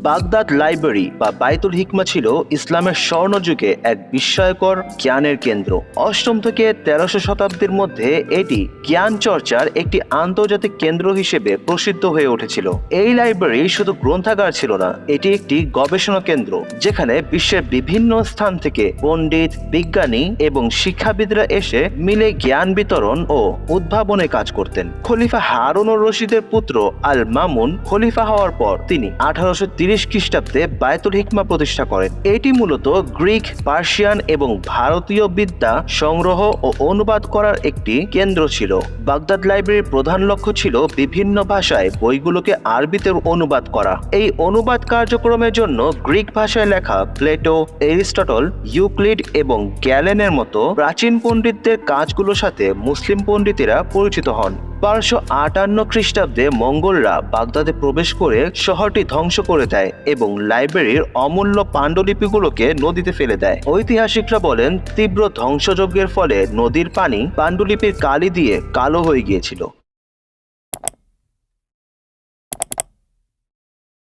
Baghdad library বা বাইতুল হিকমা ছিল ইসলামের স্বর্ণযুগে এক বিস্ময়কর জ্ঞানের কেন্দ্র। অষ্টম থেকে তেরোশো শতাব্দীর মধ্যে এটি জ্ঞান চর্চার একটি আন্তর্জাতিক কেন্দ্র হিসেবে প্রসিদ্ধ হয়ে উঠেছিল। এই লাইব্রেরি শুধু গ্রন্থাগার ছিল না, এটি একটি গবেষণা কেন্দ্র, যেখানে বিশ্বের বিভিন্ন স্থান থেকে পণ্ডিত, বিজ্ঞানী এবং শিক্ষাবিদরা এসে মিলে জ্ঞান বিতরণ ও উদ্ভাবনে কাজ করতেন। খলিফা হারুনুর রশিদের পুত্র আল মামুন খলিফা হওয়ার পর তিনি আঠারোশো তিরিশ খ্রিস্টাব্দে বায়তুল হিকমা প্রতিষ্ঠা করেন। এটি মূলত গ্রিক, পার্সিয়ান এবং ভারতীয় বিদ্যা সংগ্রহ ও অনুবাদ করার একটি কেন্দ্র ছিল। বাগদাদ লাইব্রেরির প্রধান লক্ষ্য ছিল বিভিন্ন ভাষায় বইগুলোকে আরবিতে অনুবাদ করা। এই অনুবাদ কার্যক্রমের জন্য গ্রিক ভাষায় লেখা প্লেটো, এরিস্টটল, ইউক্লিড এবং গ্যালেনের মতো প্রাচীন পণ্ডিতদের কাজগুলোর সাথে মুসলিম পণ্ডিতেরা পরিচিত হন। বারোশো আটান্ন খ্রিস্টাব্দে মঙ্গলরা বাগদাদে প্রবেশ করে শহরটি ধ্বংস করে দেয় এবং লাইব্রেরির অমূল্য পাণ্ডুলিপিগুলোকে নদীতে ফেলে দেয়। ঐতিহাসিকরা বলেন, তীব্র ধ্বংসযজ্ঞের ফলে নদীর পানি পাণ্ডুলিপির কালি দিয়ে কালো হয়ে গিয়েছিল।